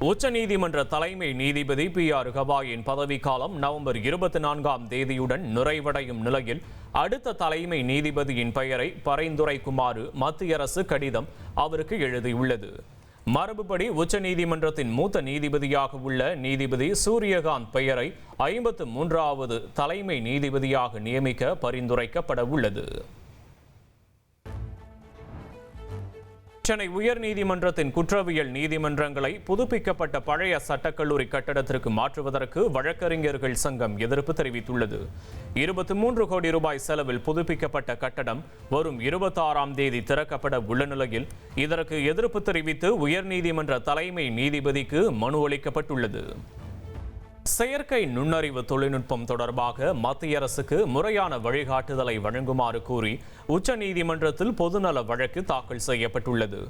உச்சநீதிமன்ற தலைமை நீதிபதி பி ஆர் கவாயின் பதவிக்காலம் நவம்பர் இருபத்தி நான்காம் தேதியுடன் நிறைவடையும் நிலையில் அடுத்த தலைமை நீதிபதியின் பெயரை பரிந்துரைக்குமாறு மத்திய அரசு கடிதம் அவருக்கு எழுதியுள்ளது. மரபுபடி உச்சநீதிமன்றத்தின் மூத்த நீதிபதியாக உள்ள நீதிபதி சூரியகாந்த் பெயரை ஐம்பத்து மூன்றாவது தலைமை நீதிபதியாக நியமிக்க பரிந்துரைக்கப்பட உள்ளது. சென்னை உயர்நீதிமன்றத்தின் குற்றவியல் நீதிமன்றங்களை புதுப்பிக்கப்பட்ட பழைய சட்டக்கல்லூரி கட்டடத்திற்கு மாற்றுவதற்கு வழக்கறிஞர்கள் சங்கம் எதிர்ப்பு தெரிவித்துள்ளது. இருபத்தி மூன்று கோடி ரூபாய் செலவில் புதுப்பிக்கப்பட்ட கட்டடம் வரும் இருபத்தாறாம் தேதி திறக்கப்பட உள்ள நிலையில் இதற்கு எதிர்ப்பு தெரிவித்து உயர்நீதிமன்ற தலைமை நீதிபதிக்கு மனு அளிக்கப்பட்டுள்ளது. செயற்கை நுண்ணறிவு தொழில்நுட்பம் தொடர்பாக மத்திய அரசுக்கு முறையான வழிகாட்டுதலை வழங்குமாறு கூறி உச்சநீதிமன்றத்தில் பொதுநல வழக்கு தாக்கல் செய்யப்பட்டுள்ளது.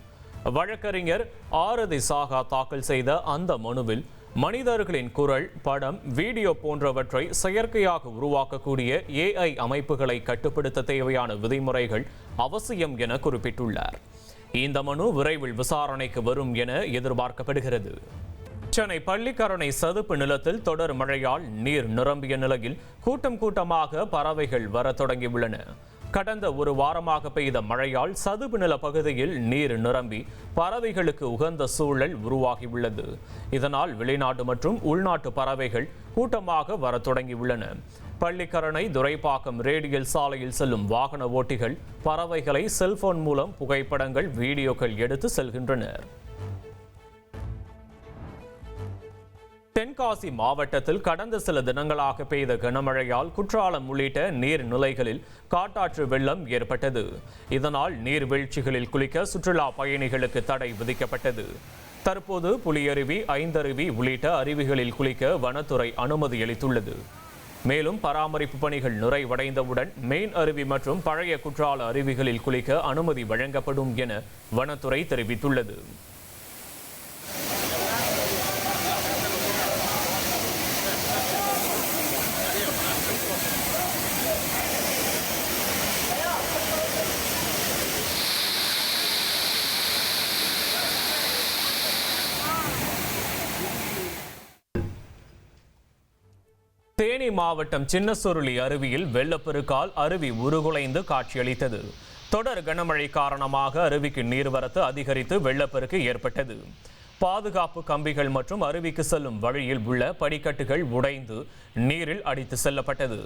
வழக்கறிஞர் ஆரதி சாகா தாக்கல் செய்த அந்த மனுவில் மனிதர்களின் குரல் படம் வீடியோ போன்றவற்றை செயற்கையாக உருவாக்கக்கூடிய ஏஐ அமைப்புகளை கட்டுப்படுத்த தேவையான விதிமுறைகள் அவசியம் என குறிப்பிட்டுள்ளார். இந்த மனு விரைவில் விசாரணைக்கு வரும் என எதிர்பார்க்கப்படுகிறது. சென்னை பள்ளிக்கரணை சதுப்பு நிலத்தில் தொடர் மழையால் நீர் நிரம்பிய நிலையில் கூட்டம் கூட்டமாக பறவைகள் வர தொடங்கியுள்ளன. கடந்த ஒரு வாரமாக பெய்த மழையால் சதுப்பு நில பகுதியில் நீர் நிரம்பி பறவைகளுக்கு உகந்த சூழல் உருவாகியுள்ளது. இதனால் வெளிநாட்டு மற்றும் உள்நாட்டு பறவைகள் கூட்டமாக வர தொடங்கியுள்ளன. பள்ளிக்கரணை துரைப்பாக்கம் ரேடியல் சாலையில் செல்லும் வாகன ஓட்டிகள் பறவைகளை செல்போன் மூலம் புகைப்படங்கள் வீடியோக்கள் எடுத்து செல்கின்றனர். தென்காசி மாவட்டத்தில் கடந்த சில தினங்களாக பெய்த கனமழையால் குற்றாலம் உள்ளிட்ட நீர்நிலைகளில் காட்டாற்று வெள்ளம் ஏற்பட்டது. இதனால் நீர்வீழ்ச்சிகளில் குளிக்க சுற்றுலா பயணிகளுக்கு தடை விதிக்கப்பட்டது. தற்போது புலியருவி ஐந்தருவி உள்ளிட்ட அருவிகளில் குளிக்க வனத்துறை அனுமதி அளித்துள்ளது. மேலும் பராமரிப்பு பணிகள் நிறைவடைந்தவுடன் மெயின் அருவி மற்றும் பழைய குற்றால அருவிகளில் குளிக்க அனுமதி வழங்கப்படும் என வனத்துறை தெரிவித்துள்ளது. தேனி மாவட்டம் சின்னசுருளி அருவியில் வெள்ளப்பெருக்கால் அருவி உருகுலைந்து காட்சியளித்தது. தொடர் கனமழை காரணமாக அருவிக்கு நீர்வரத்து அதிகரித்து வெள்ளப்பெருக்கு ஏற்பட்டது. பாதுகாப்பு கம்பிகள் மற்றும் அருவிக்கு செல்லும் வழியில் உள்ள படிக்கட்டுகள் உடைந்து நீரில் அடித்து செல்லப்பட்டது.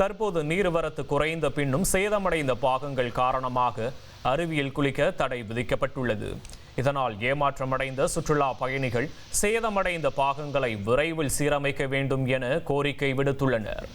தற்போது நீர்வரத்து குறைந்த பின்னும் சேதமடைந்த பாகங்கள் காரணமாக அருவியில் குளிக்க தடை விதிக்கப்பட்டுள்ளது. இதனால் ஏமாற்றமடைந்த சுற்றுலா பயணிகள் சேதமடைந்த பாகங்களை விரைவில் சீரமைக்க வேண்டும் என கோரிக்கை விடுத்துள்ளனர்.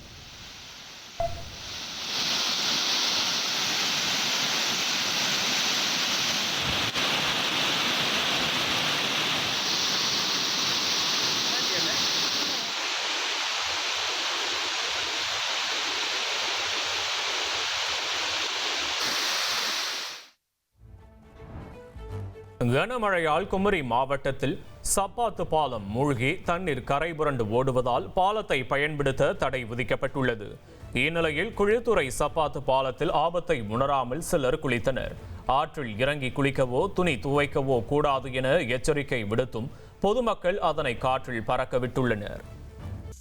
கனமழையால் குமரி மாவட்டத்தில் சப்பாத்து பாலம் மூழ்கி தண்ணீர் கரை புரண்டு ஓடுவதால் பாலத்தை பயன்படுத்த தடை விதிக்கப்பட்டுள்ளது. இந்நிலையில் குழித்துறை சப்பாத்து பாலத்தில் ஆபத்தை உணராமல் சிலர் குளித்தனர் ஆற்றில் இறங்கி குளிக்கவோ துணி துவைக்கவோ கூடாது என எச்சரிக்கை விடுத்தும் பொதுமக்கள் அதனை காற்றில் பறக்க விட்டுள்ளனர்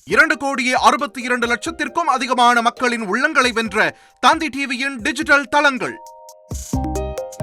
இரண்டு கோடியே அறுபத்தி இரண்டு லட்சத்திற்கும் அதிகமான மக்களின் உள்ளங்களை வென்ற தந்தி டிவியின் டிஜிட்டல் தளங்கள்